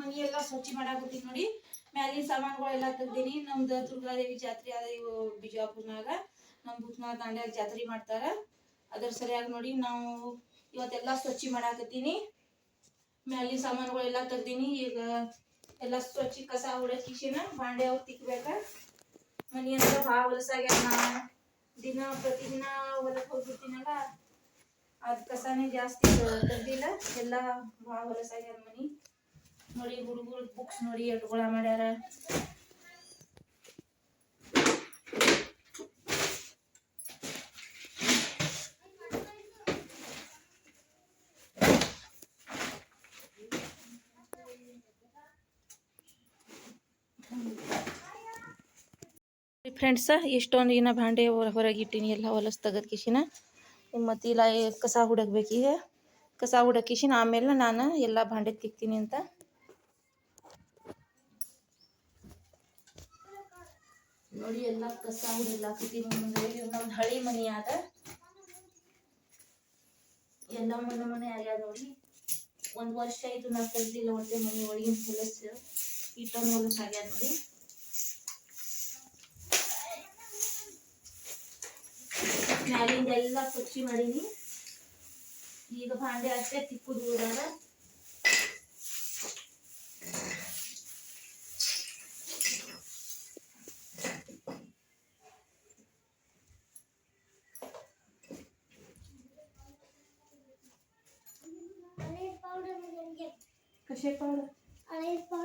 ಮನಿ ಎಲ್ಲ ಸ್ವಚ್ಛ ಮಾಡಾಕತ್ತೀನಿ ನೋಡಿ. ಮ್ಯಾಲಿನ ಸಾಮಾನುಗಳೆಲ್ಲ ತೆಗ್ದೀನಿ. ನಮ್ದು ದುರ್ಗಾದೇವಿ ಜಾತ್ರೆ ಅದ ಇವು ಬಿಜಾಪುರ್ನಾಗ. ನಮ್ಮ ಭೂತ್ನಾಳ ದಾಂಡ್ಯಾಗ ಜಾತ್ರೆ ಮಾಡ್ತಾರ. ಅದ್ರ ಸರಿಯಾಗಿ ನೋಡಿ ನಾವು ಇವತ್ತೆಲ್ಲ ಸ್ವಚ್ಛ ಮಾಡಾಕತ್ತೀನಿ. ಮ್ಯಾಲಿನ ಸಾಮಾನುಗಳೆಲ್ಲ ತೆಗ್ದೀನಿ. ಈಗ ಎಲ್ಲ ಸ್ವಚ್ಛ ಕಸ ಹೊಡಕಿಸಿನ ಬಾಂಡೆ ಅವ್ರು ತಿಕ್ಬೇಕ. ಮನಿ ಅಂತ ಭಾಳ ಹೊಲಸಾಗ್ಯಾರ ನಾವು ದಿನ ಪ್ರತಿದಿನ ಹೊಲಕ್ಕೆ ಹೋಗಿರ್ತೀನಲ್ಲ ಅದ್ ಕಸನೇ ಜಾಸ್ತಿ ತೆಗ್ದಿಲ್ಲ. ಎಲ್ಲ ಭಾಳ ಹೊಲಸಾಗ್ಯಾರ ಮನಿ. ನೋಡಿ ಹುಡುಗರು ಬುಕ್ಸ್ ನೋಡಿ ಎಟ್ಕೊಳ ಮಾಡ್ಯಾರ. ಫ್ರೆಂಡ್ಸ ಎಷ್ಟೊಂದು ಇನ್ನ ಭಾಂಡೆ ಹೊರಗೆ ಇಟ್ಟಿನಿ, ಎಲ್ಲ ಹೊಲಸ್ ತೆಗೆದು ಕಿಶಿನ. ಮತ್ತು ಇಲ್ಲ ಏ- ಕಸ ಹುಡಕ್ಬೇಕೀಗ. ಕಸ ಹುಡಕಿಶಿನ ಆಮೇಲೆ ನಾನು ಎಲ್ಲ ಭಾಂಡೆ ತಿಕ್ತೀನಿ ಅಂತ. ನೋಡಿ, ಎಲ್ಲ ಕಸ ಹುಡಲಾಕತ್ತೀನಿ ಮುಂದೆ ನಮ್ದು ಹಳಿ ಮನಿ ಆದ. ಎಲ್ಲ ಮನೆ ಮನೆ ಆಗ್ಯಾದ ನೋಡಿ. ಒಂದ್ ವರ್ಷ ಆಯ್ತು ನಾ ತೆಗ್ದಿಲ್ಲ ಒಟ್ಟೆ ಮನೆ ಒಳಗಿನ ಹೊಲಸ ಇಟ್ಟೊಂದು ಹೊಲಸ ಆಗ್ಯಾದ ನೋಡಿ. ಮ್ಯಾಲಿಂದ ಎಲ್ಲ ಸ್ವಚ್ಛ ಮಾಡೀನಿ. ಈಗ ಭಾಂಡೆ ಅಷ್ಟೇ ತಿಕ್ಕುದು ಉಳ್ದಾರ कसे पावडर ಭಾಳ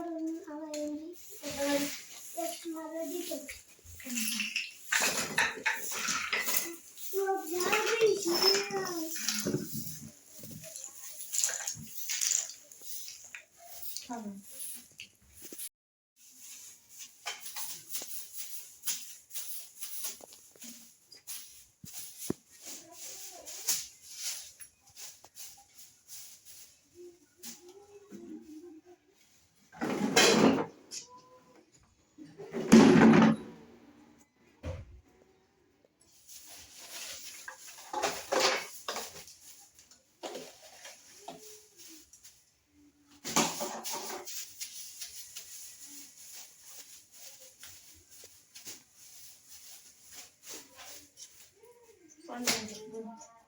Anwendung.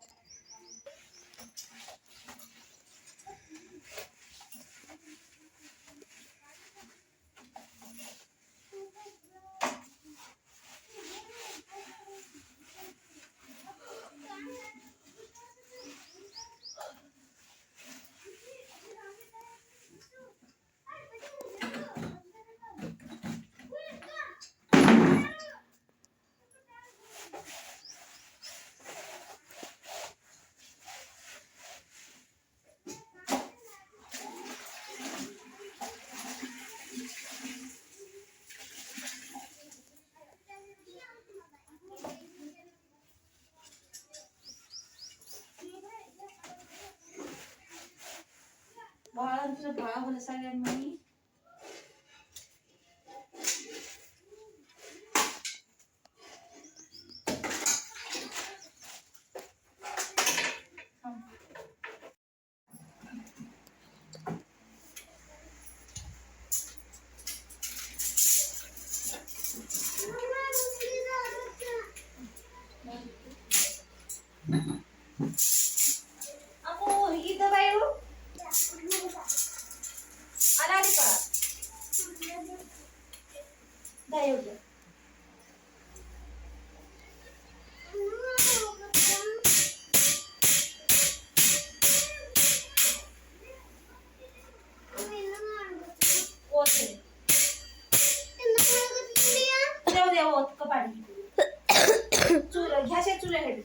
ಅಂದ್ರೆ ಭಾಳ ಹೊಲಸಾಗ್ಯಾದ లేదు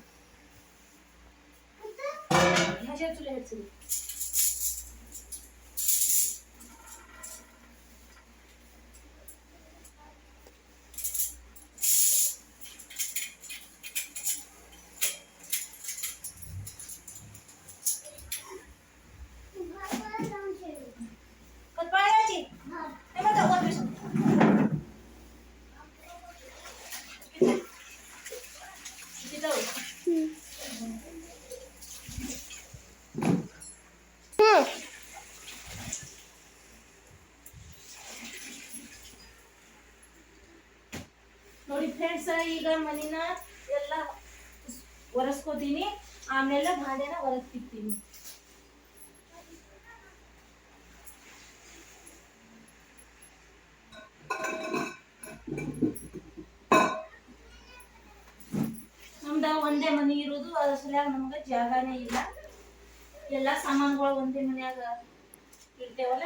ಫ್ರೆಂಡ್ಸ್ ಈಗ ಮನಿನ ಎಲ್ಲ ಒರೆಸ್ಕೋತೀನಿ. ಆಮೇಲೆ ಭಾಂಡೆನ ಒರೆಸ್ತಿರ್ತೀನಿ ನಮ್ದ ಒಂದೇ ಮನೆ ಇರೋದು, ಅದ್ರ ಸಲುವಾಗಿ ನಮ್ಗೆ ಜಾಗನೇ ಇಲ್ಲ. ಎಲ್ಲ ಸಾಮಾನುಗಳು ಒಂದೇ ಮನ್ಯಾಗ ಇರ್ತೇವಲ್ಲ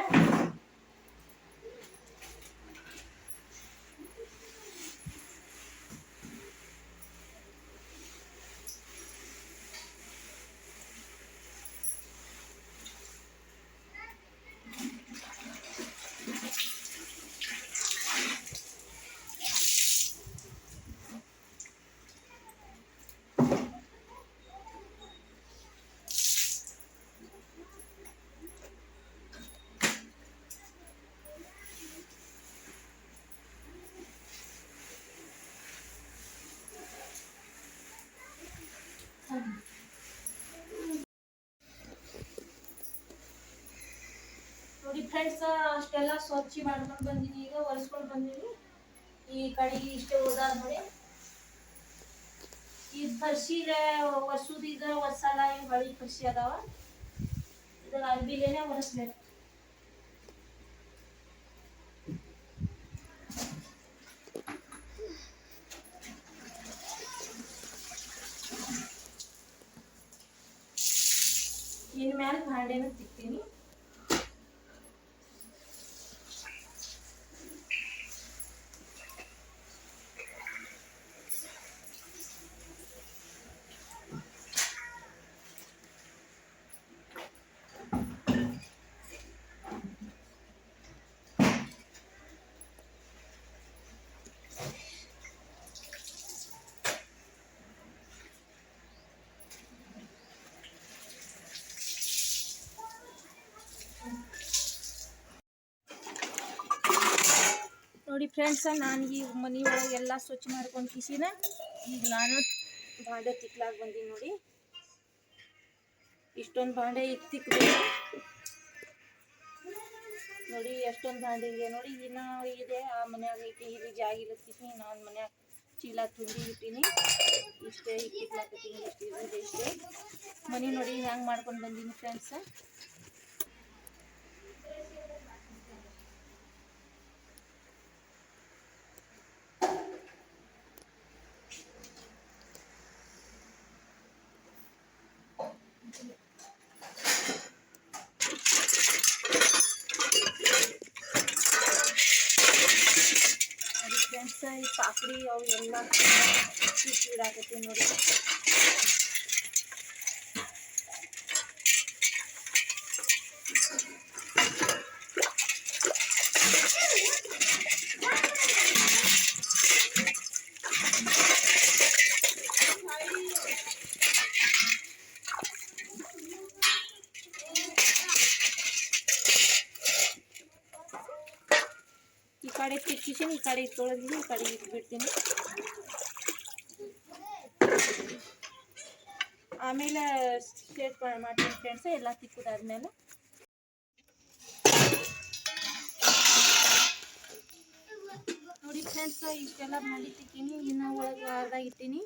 ನೋಡಿ ಫ್ರೆಂಡ್ಸ್ ಅಷ್ಟೆಲ್ಲ ಸ್ವಚ್ಛ ಮಾಡ್ಕೊಂಡು ಬಂದೀನಿ. ಈಗ ಒರೆಸ್ಕೊಂಡು ಬಂದೀನಿ. ಈ ಕಡೆ ಇಷ್ಟೇ ಹೋದಾದ ನೋಡಿ. ಈ ಫರ್ಶಿಲೆ ಒರ್ಸುದು ಈಗ ಒರ್ಸಲ್ಲ. ಈ ಬಳಿ ಫರ್ಶಿ ಅದಾವ. ಇದ್ರ ಅರ್ಬಿಲೇನೆ ಒರೆಸ್ಬೇಕು. ಇನ್ ಮ್ಯಾಲ ಭಾಂಡೆನ ತಿಕ್ತೀನಿ ನೋಡಿ ಫ್ರೆಂಡ್ಸ ನಾನು ಈ ಮನೆ ಒಳಗೆ ಎಲ್ಲ ಸ್ವಚ್ಛ ಮಾಡ್ಕೊಂಡು ಕಿಸಿನ, ಈಗ ನಾನು ಬಾಂಡೆ ತಿಕ್ಲಾಗ ಬಂದೀನಿ ನೋಡಿ. ಇಷ್ಟೊಂದು ಬಾಂಡೆ ಈಗ ನೋಡಿ ಎಷ್ಟೊಂದು ಬಾಂಡೆ ಇದೆ, ನೋಡಿ ಇನ್ನೂ ಇದೆ. ಆ ಮನ್ಯಾಗ ಐತಿ ಇಲ್ಲಿ ಜಾಗ ಇಲ್ಲತ್ತೀನಿ ನಾನು ಮನ್ಯಾಗ ಚೀಲ ತುಂಬಿ ಇಟ್ಟೀನಿ. ಇಷ್ಟೇ ಈಗ ತಿಕ್ಲಾಕತ್ತೀನಿ, ಇಷ್ಟು ಇದೆ ಇಷ್ಟೇ. ಮನೆ ನೋಡಿ ಹೆಂಗೆ ಮಾಡ್ಕೊಂಡು ಬಂದೀನಿ ಫ್ರೆಂಡ್ಸ ನೋಡಿ ಫ್ರೆಂಡ್ಸ್ ಈ ಪಾಪಡಿ ಅವು ಎಲ್ಲ ಇಡಾಕತ್ತೀನಿ ನೋಡಿ ಈ ಕಡೆ ತಿಕ್ಕಿಸಿನಿ ಈ ಕಡೆ ತೊಳೆದಿನಿ ಈ ಕಡೆ ಇಟ್ಬಿಡ್ತೀನಿ. ಆಮೇಲೆ ಮಾಡ್ತೀನಿ ಫ್ರೆಂಡ್ಸ್ ಎಲ್ಲ ತಿಕ್ಕುದಾದ್ಮೇಲೆ ನೋಡಿ ಫ್ರೆಂಡ್ಸ್ ಇಷ್ಟೆಲ್ಲ ಮಾಡಿ ತಿಕ್ಕೀನಿ ಇನ್ನು ಒಳಗೆ ಅರ್ಧ ಇಟ್ಟೀನಿ.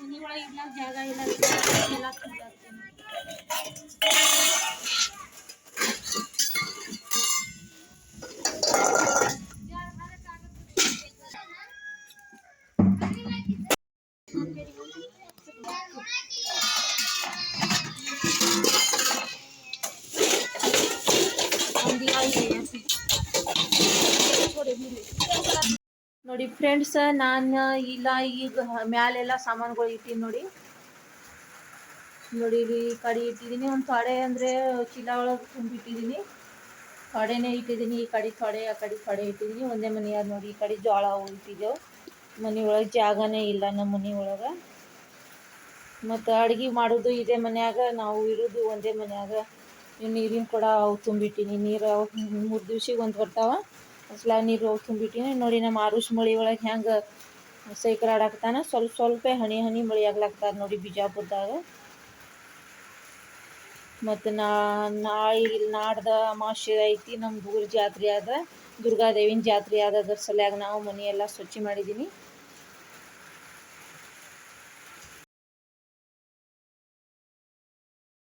ಮನೆ ಒಳಗೆ ಇಡ್ಲಾಕ ಜಾಗ ಇಲ್ಲ. ನೋಡಿ ಫ್ರೆಂಡ್ಸ್ ನಾನು ಇಲ್ಲ, ಈಗ ಮ್ಯಾಲೆಲ್ಲ ಸಾಮಾನುಗಳು ಇಟ್ಟಿನಿ ನೋಡಿ. ನೋಡಿ ಈ ಕಡೆ ಇಟ್ಟಿದ್ದೀನಿ ಒಂದು ತೊಡೆ ಅಂದರೆ ಚೀಲ ಒಳಗೆ ತುಂಬಿಟ್ಟಿದ್ದೀನಿ ತೊಡೆನೇ ಇಟ್ಟಿದ್ದೀನಿ ಈ ಕಡೆ ತೊಡೆ, ಆ ಕಡೆ ತೊಡೆ ಇಟ್ಟಿದ್ದೀನಿ ಒಂದೇ ಮನೆಯಾಗ ನೋಡಿ, ಈ ಕಡೆ ಜೋಳ ಇಟ್ಟಿದ್ದೆವು. ಮನೆ ಒಳಗೆ ಜಾಗನೇ ಇಲ್ಲ ನಮ್ಮ ಮನೆ ಒಳಗೆ. ಮತ್ತು ಅಡ್ಗೆ ಮಾಡೋದು ಇದೇ ಮನ್ಯಾಗ, ನಾವು ಇರೋದು ಒಂದೇ ಮನ್ಯಾಗ. ನೀರಿನ ಕೂಡ, ಅವು ತುಂಬಿಟ್ಟಿನಿ. ನೀರು ಮೂರು ದಿವ್ಸಿಗೆ ಒಂದು ಬರ್ತಾವ. ಅಸಲ ನೀರು ಅವು ತುಂಬಿಟ್ಟಿನಿ. ನೋಡಿ ನಮ್ಮ ಆರುಷ್ ಮಳಿ ಒಳಗೆ ಹೆಂಗೆ ಸೈಕಲಾಡಾಕ್ತಾನ ಸ್ವಲ್ಪ ಸ್ವಲ್ಪ ಹನಿ ಹನಿ ಮಳಿ ಆಗ್ಲಾಕ್ತಾರ ನೋಡಿ ಬಿಜಾಪುರದಾಗ. ಮತ್ತು ನಾಳೆ ನಾಡ್ದ ಅಮಾವಾಸ್ಯೆ ಐತಿ. ನಮ್ಮ ಊರ ಜಾತ್ರೆ ಅದ ದುರ್ಗಾದೇವಿನ ಜಾತ್ರೆ ಅದ ಅದ್ರ ನಾವು ಮನೆಯೆಲ್ಲ ಸ್ವಚ್ಛ ಮಾಡಿದ್ದೀನಿ